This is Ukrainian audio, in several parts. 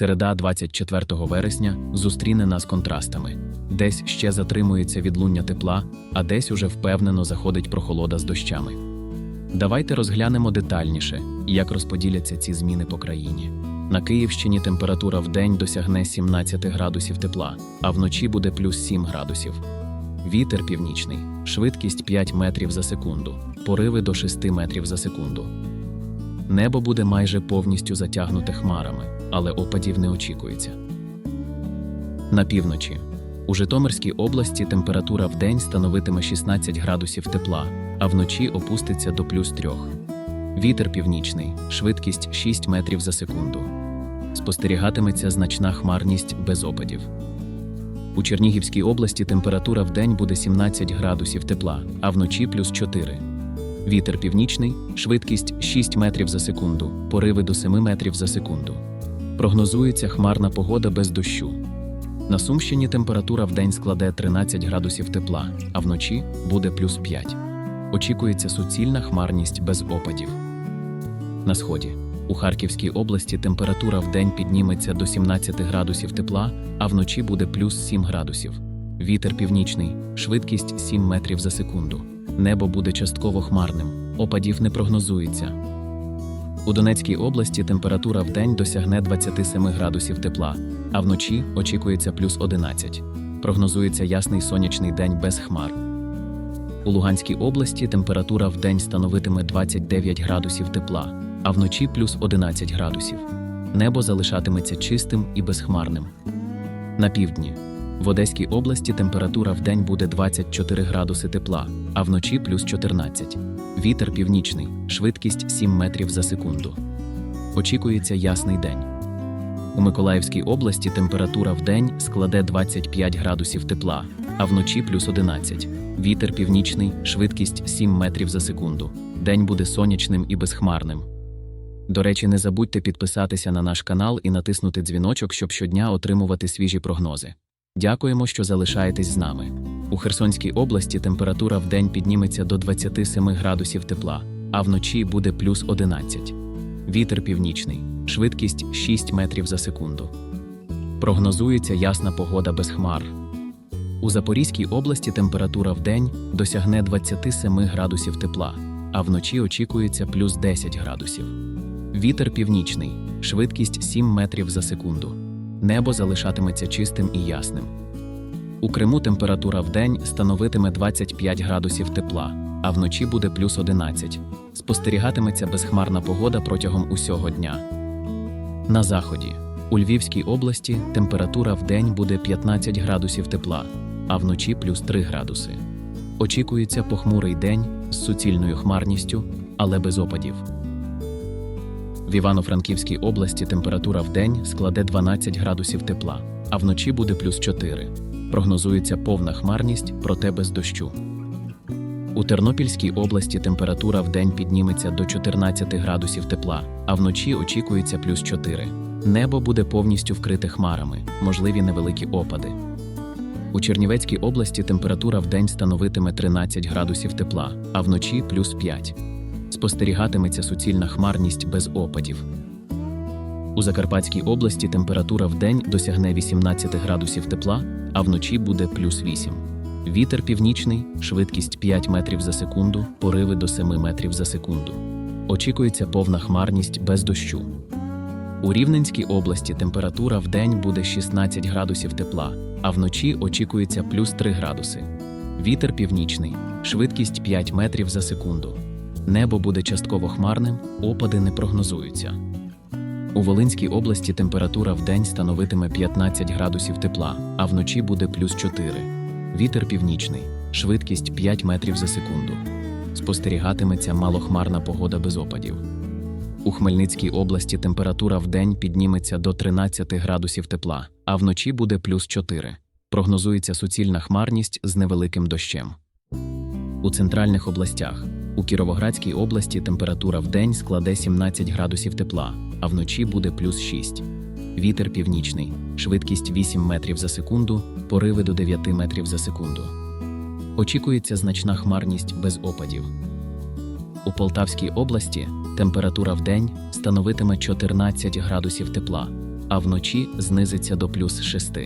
Середа 24 вересня зустріне нас контрастами. Десь ще затримується відлуння тепла, а десь уже впевнено заходить прохолода з дощами. Давайте розглянемо детальніше, як розподіляться ці зміни по країні. На Київщині температура в день досягне 17 градусів тепла, а вночі буде плюс 7 градусів. Вітер північний, швидкість 5 метрів за секунду, пориви до 6 метрів за секунду. Небо буде майже повністю затягнуте хмарами, але опадів не очікується. На півночі. У Житомирській області температура в день становитиме 16 градусів тепла, а вночі опуститься до плюс 3. Вітер північний, швидкість 6 метрів за секунду. Спостерігатиметься значна хмарність без опадів. У Чернігівській області температура в день буде 17 градусів тепла, а вночі плюс 4. Вітер північний, швидкість 6 метрів за секунду, пориви до 7 метрів за секунду. Прогнозується хмарна погода без дощу. На Сумщині температура в день складе 13 градусів тепла, а вночі буде плюс 5. Очікується суцільна хмарність без опадів. На сході. У Харківській області температура в день підніметься до 17 градусів тепла, а вночі буде плюс 7 градусів. Вітер північний, швидкість 7 метрів за секунду. Небо буде частково хмарним, опадів не прогнозується. У Донецькій області температура в день досягне 27 градусів тепла, а вночі очікується плюс 11. Прогнозується ясний сонячний день без хмар. У Луганській області температура в день становитиме 29 градусів тепла, а вночі плюс 11 градусів. Небо залишатиметься чистим і безхмарним. На півдні. В Одеській області температура в день буде 24 градуси тепла, а вночі плюс 14. Вітер північний, швидкість 7 метрів за секунду. Очікується ясний день. У Миколаївській області температура в день складе 25 градусів тепла, а вночі плюс 11. Вітер північний, швидкість 7 метрів за секунду. День буде сонячним і безхмарним. До речі, не забудьте підписатися на наш канал і натиснути дзвіночок, щоб щодня отримувати свіжі прогнози. Дякуємо, що залишаєтесь з нами. У Херсонській області температура в день підніметься до 27 градусів тепла, а вночі буде плюс 11. Вітер північний, швидкість 6 метрів за секунду. Прогнозується ясна погода без хмар. У Запорізькій області температура в день досягне 27 градусів тепла, а вночі очікується плюс 10 градусів. Вітер північний, швидкість 7 метрів за секунду. Небо залишатиметься чистим і ясним. У Криму температура в день становитиме 25 градусів тепла, а вночі буде плюс 11. Спостерігатиметься безхмарна погода протягом усього дня. На заході. У Львівській області температура в день буде 15 градусів тепла, а вночі плюс 3 градуси. Очікується похмурий день з суцільною хмарністю, але без опадів. В Івано-Франківській області температура в день складе 12 градусів тепла, а вночі буде плюс 4. Прогнозується повна хмарність, проте без дощу. У Тернопільській області температура в день підніметься до 14 градусів тепла, а вночі очікується плюс 4. Небо буде повністю вкрите хмарами, можливі невеликі опади. У Чернівецькій області температура в день становитиме 13 градусів тепла, а вночі плюс 5. Спостерігатиметься суцільна хмарність без опадів. У Закарпатській області температура в день досягне 18 градусів тепла, а вночі буде плюс 8. Вітер північний, швидкість 5 метрів за секунду, пориви до 7 метрів за секунду. Очікується повна хмарність без дощу. У Рівненській області температура в день буде 16 градусів тепла, а вночі очікується плюс 3 градуси. Вітер північний, швидкість 5 метрів за секунду. Небо буде частково хмарним, опади не прогнозуються. У Волинській області температура в день становитиме 15 градусів тепла, а вночі буде плюс 4. Вітер північний, швидкість 5 метрів за секунду. Спостерігатиметься малохмарна погода без опадів. У Хмельницькій області температура в день підніметься до 13 градусів тепла, а вночі буде плюс 4. Прогнозується суцільна хмарність з невеликим дощем. У центральних областях у Кіровоградській області температура в день складе 17 градусів тепла, а вночі буде плюс 6. Вітер північний, швидкість 8 метрів за секунду, пориви до 9 метрів за секунду. Очікується значна хмарність без опадів. У Полтавській області температура в день становитиме 14 градусів тепла, а вночі знизиться до плюс 6.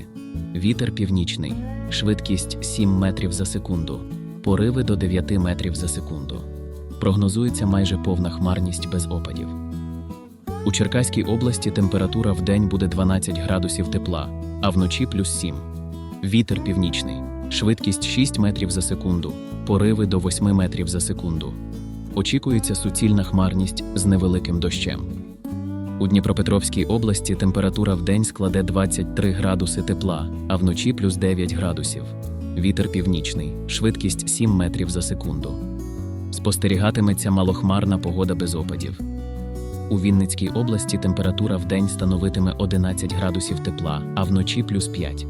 Вітер північний, швидкість 7 метрів за секунду, пориви до 9 метрів за секунду. Прогнозується майже повна хмарність без опадів. У Черкаській області температура в день буде 12 градусів тепла, а вночі плюс 7. Вітер північний, швидкість 6 метрів за секунду, пориви до 8 метрів за секунду. Очікується суцільна хмарність з невеликим дощем. У Дніпропетровській області температура в день складе 23 градуси тепла, а вночі плюс 9 градусів. Вітер північний, швидкість 7 метрів за секунду. Спостерігатиметься малохмарна погода без опадів. У Вінницькій області температура в день становитиме 11 градусів тепла, а вночі плюс 5.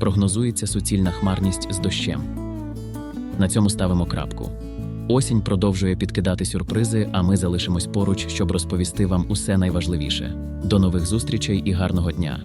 Прогнозується суцільна хмарність з дощем. На цьому ставимо крапку. Осінь продовжує підкидати сюрпризи, а ми залишимось поруч, щоб розповісти вам усе найважливіше. До нових зустрічей і гарного дня!